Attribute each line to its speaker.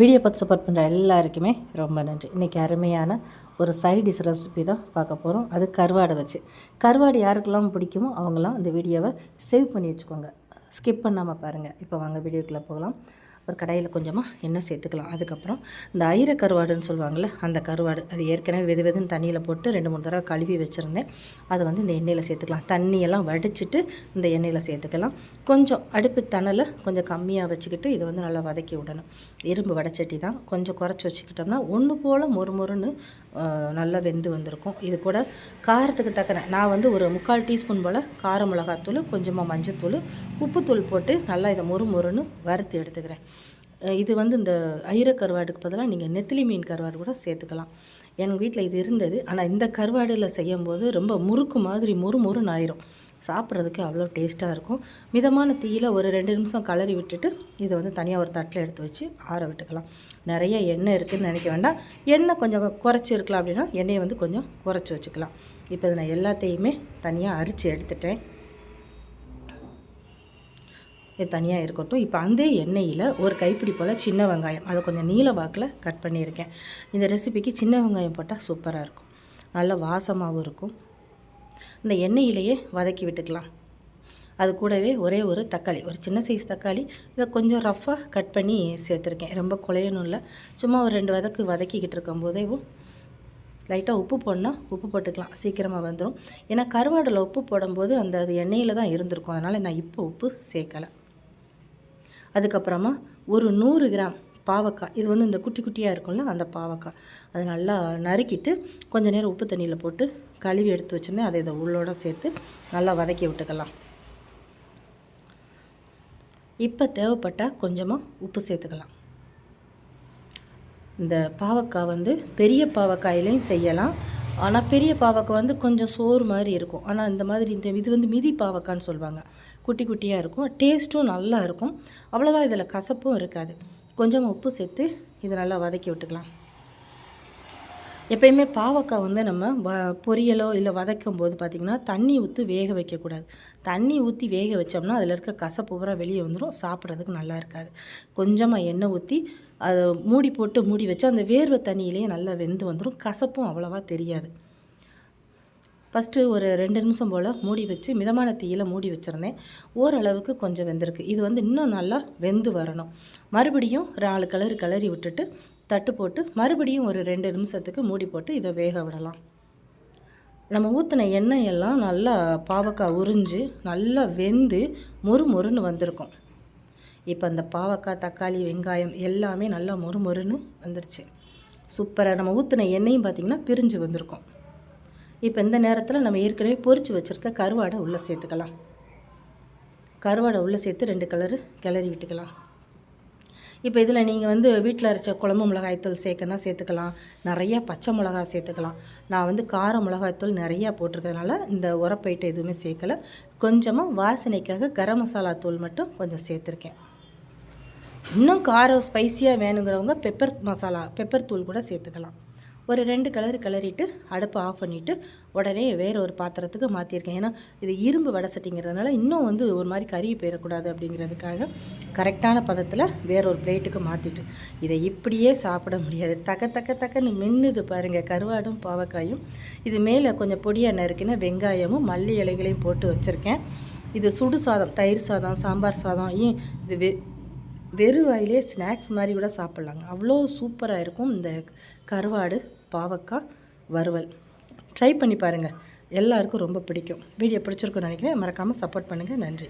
Speaker 1: Video பார்த்து support பண்ணுற எல்லாருக்குமே ரொம்ப நன்றி. இன்றைக்கி அருமையான ஒரு சைட் டிஷ் ரெசிபி தான் பார்க்க போகிறோம் அது கருவாடை வச்சு. கருவாடு யாருக்கெல்லாம் பிடிக்குமோ அவங்களாம் இந்த வீடியோவை சேவ் பண்ணி வச்சுக்கோங்க. ஸ்கிப் பண்ணாமல் பாருங்கள் இப்போ வாங்க வீடியோக்குள்ளே போகலாம். ஒரு கடாயில் கொஞ்சமாக எண்ணெய் சேர்த்துக்கலாம். அதுக்கப்புறம் இந்த ஐர கருவாடுன்னு சொல்லுவாங்கள்ல அந்த கருவாடு அது ஏற்கனவே வெது வெதுன்னு தண்ணியில் போட்டு ரெண்டு மூணு தடவை கழுவி வச்சுருந்தேன். அதை வந்து இந்த எண்ணெயில் சேர்த்துக்கலாம். தண்ணியெல்லாம் வடிச்சிட்டு இந்த எண்ணெயில் சேர்த்துக்கலாம். கொஞ்சம் அடுப்பு தணலை கொஞ்சம் கம்மியாக வச்சுக்கிட்டு இதை வந்து நல்லா வதக்கி விடணும். இரும்பு வடச்சட்டி தான். கொஞ்சம் குறைச்சி வச்சுக்கிட்டோம்னா ஒன்று போல் மொறு மொறுன்னு நல்லா வெந்து வந்திருக்கும். இது கூட காரத்துக்கு தக்கன நான் வந்து ஒரு முக்கால் டீஸ்பூன் போல் கார மிளகாத்தூள் கொஞ்சமாக மஞ்சத்தூள் உப்புத்தூள் போட்டு நல்லா இதை மொறு மொறுன்னு வறுத்து எடுத்துக்கிறேன். இது வந்து இந்த ஐர கருவாடுக்கு பதிலாக நீங்கள் நெத்திலி மீன் கருவாடு கூட சேர்த்துக்கலாம். எங்கள் வீட்டில் இது இருந்தது. ஆனால் இந்த கருவாடில் செய்யும்போது ரொம்ப முறுக்கு மாதிரி முறு முறுன்னு ஆயிரும். சாப்பிட்றதுக்கு அவ்வளோ டேஸ்ட்டாக இருக்கும். மிதமான தீயில் ஒரு ரெண்டு நிமிஷம் கலரி விட்டுட்டு இதை வந்து தனியாக ஒரு தட்டில் எடுத்து வச்சு ஆற விட்டுக்கலாம். நிறைய எண்ணெய் இருக்குதுன்னு நினைக்க வேண்டாம். எண்ணெய் கொஞ்சம் குறைச்சி இருக்கலாம் அப்படின்னா எண்ணெயை வந்து கொஞ்சம் குறைச்சி வச்சுக்கலாம். இப்போ இதை நான் எல்லாத்தையுமே தனியாக அரித்து எடுத்துட்டேன். இது தனியாக இருக்கட்டும். இப்போ அந்த எண்ணெயில் ஒரு கைப்பிடி போல் சின்ன வெங்காயம். அதை கொஞ்சம் நீல வாக்கில் கட் பண்ணியிருக்கேன். இந்த ரெசிபிக்கு சின்ன வெங்காயம் போட்டால் சூப்பராக இருக்கும். நல்ல வாசமாகவும் இருக்கும். இந்த எண்ணெயிலேயே வதக்கி விட்டுக்கலாம். அது கூடவே ஒரே ஒரு தக்காளி ஒரு சின்ன சைஸ் தக்காளி இதை கொஞ்சம் ரஃப்பாக கட் பண்ணி சேர்த்துருக்கேன். ரொம்ப குலையணும் இல்லை. சும்மா ஒரு ரெண்டு வதக்கு வதக்கிக்கிட்டு இருக்கும் போதே லைட்டாக உப்பு போடணும் உப்பு போட்டுக்கலாம். சீக்கிரமாக வந்துடும் ஏன்னா கருவாடில் உப்பு போடும்போது அந்த அது எண்ணெயில் தான் இருந்திருக்கும். அதனால் நான் இப்போ உப்பு சேர்க்கலை. அதுக்கப்புறமா ஒரு நூறு கிராம் பாவக்காய். இது வந்து இந்த குட்டி குட்டியாக இருக்கும்ல அந்த பாவக்காய். அதை நல்லா நறுக்கிட்டு கொஞ்சம் நேரம் உப்பு தண்ணியில் போட்டு கழுவி எடுத்து வச்சுருந்தேன். அதை இதை உள்ளோட சேர்த்து நல்லா வதக்கி விட்டுக்கலாம். இப்போ தேவைப்பட்டால் கொஞ்சமாக உப்பு சேர்த்துக்கலாம். இந்த பாவக்காய் வந்து பெரிய பாவக்காயிலையும் செய்யலாம். ஆனால் பெரிய பாவக்காய் வந்து கொஞ்சம் சோறு மாதிரி இருக்கும். ஆனால் இந்த மாதிரி இந்த இது வந்து மிதி பாவக்கான்னு சொல்லுவாங்க குட்டி குட்டியாக இருக்கும். டேஸ்ட்டும் நல்லா இருக்கும். அவ்வளோவா இதில் கசப்பும் இருக்காது. கொஞ்சம் உப்பு சேர்த்து இதை நல்லா வதக்கி விட்டுக்கலாம். எப்பயுமே பாவக்காய் வந்து நம்ம வ பொரியலோ இல்லை வதக்கும் போது பார்த்திங்கன்னா தண்ணி ஊற்றி வேக வைக்கக்கூடாது. தண்ணி ஊற்றி வேக வச்சோம்னா அதில் இருக்க கசப்பு பூரா வெளியே வந்துடும் சாப்பிட்றதுக்கு நல்லா இருக்காது. கொஞ்சமாக எண்ணெய் ஊற்றி அதை மூடி போட்டு மூடி வச்சு அந்த வேர்வை தண்ணியிலேயே நல்லா வெந்து வந்துடும் கசப்பும் அவ்வளோவா தெரியாது. ஃபஸ்ட்டு ஒரு ரெண்டு நிமிஷம் போல் மூடி வச்சு மிதமான தீயில் மூடி வச்சுருந்தேன். ஓரளவுக்கு கொஞ்சம் வெந்திருக்கு. இது வந்து இன்னும் நல்லா வெந்து வரணும். மறுபடியும் நாலு கலர் கலரி விட்டுட்டு தட்டு போட்டு மறுபடியும் ஒரு ரெண்டு நிமிஷத்துக்கு மூடி போட்டு இதை வேக விடலாம். நம்ம ஊற்றின எண்ணெய் எல்லாம் நல்லா பாவக்காய் உறிஞ்சு நல்லா வெந்து மொறு மொறுன்னு வந்திருக்கும். இப்போ அந்த பாவக்காய் தக்காளி வெங்காயம் எல்லாமே நல்லா மொறு மொறுன்னு வந்துருச்சு. சூப்பராக நம்ம ஊற்றின எண்ணெயும் பார்த்திங்கன்னா பிரிஞ்சு வந்திருக்கும். இப்போ இந்த நேரத்தில் நம்ம ஏற்கனவே பொறிச்சு வச்சுருக்க கருவாடை உள்ளே சேர்த்துக்கலாம். கருவாடை உள்ளே சேர்த்து ரெண்டு கலரு கிளறி விட்டுக்கலாம். இப்போ இதில் நீங்கள் வந்து வீட்டில் அரைச்ச குழம்பு மிளகாய்த்தூள் சேர்க்கனா சேர்த்துக்கலாம். நிறையா பச்சை மிளகாய் சேர்த்துக்கலாம். நான் வந்து கார மிளகாய்த்தூள் நிறையா போட்டிருக்கிறதுனால இந்த உரப்பைட்டு எதுவுமே சேர்க்கலை. கொஞ்சமாக வாசனைக்காக கரம் மசாலா தூள் மட்டும் கொஞ்சம் சேர்த்துருக்கேன். இன்னும் காரம் ஸ்பைஸியாக வேணுங்கிறவங்க பெப்பர் மசாலா பெப்பர் தூள் கூட சேர்த்துக்கலாம். ஒரு ரெண்டு கலர் கிளறிட்டு அடுப்பை ஆஃப் பண்ணிவிட்டு உடனே வேறு ஒரு பாத்திரத்துக்கு மாற்றிருக்கேன் ஏன்னா இது இரும்பு வடை சட்டிங்கிறதுனால இன்னும் வந்து ஒரு மாதிரி கறி போயிடக்கூடாது அப்படிங்கிறதுக்காக கரெக்டான பதத்தில் வேற ஒரு பிளேட்டுக்கு மாற்றிட்டு இதை இப்படியே சாப்பிட முடியாது. தக்க தக்க தக்கன்னு மென்னுது பாருங்கள் கருவாடும் பாவக்காயும். இது மேலே கொஞ்சம் பொடியாக நறுக்கின வெங்காயமும் மல்லி இலைகளையும் போட்டு வச்சுருக்கேன். இது சுடு சாதம் தயிர் சாதம் சாம்பார் சாதம் இது வெறும் வாயிலே ஸ்நாக்ஸ் மாதிரி கூட சாப்பிட்லாங்க. அவ்வளோ சூப்பராக இருக்கும் இந்த கருவாடு பாவக்காய் வறுவல். ட்ரை பண்ணி பாருங்கள் எல்லாருக்கும் ரொம்ப பிடிக்கும். வீடியோ பிடிச்சிருக்குன்னு நினைக்கிறேன். மறக்காமல் சப்போர்ட் பண்ணுங்கள் நன்றி.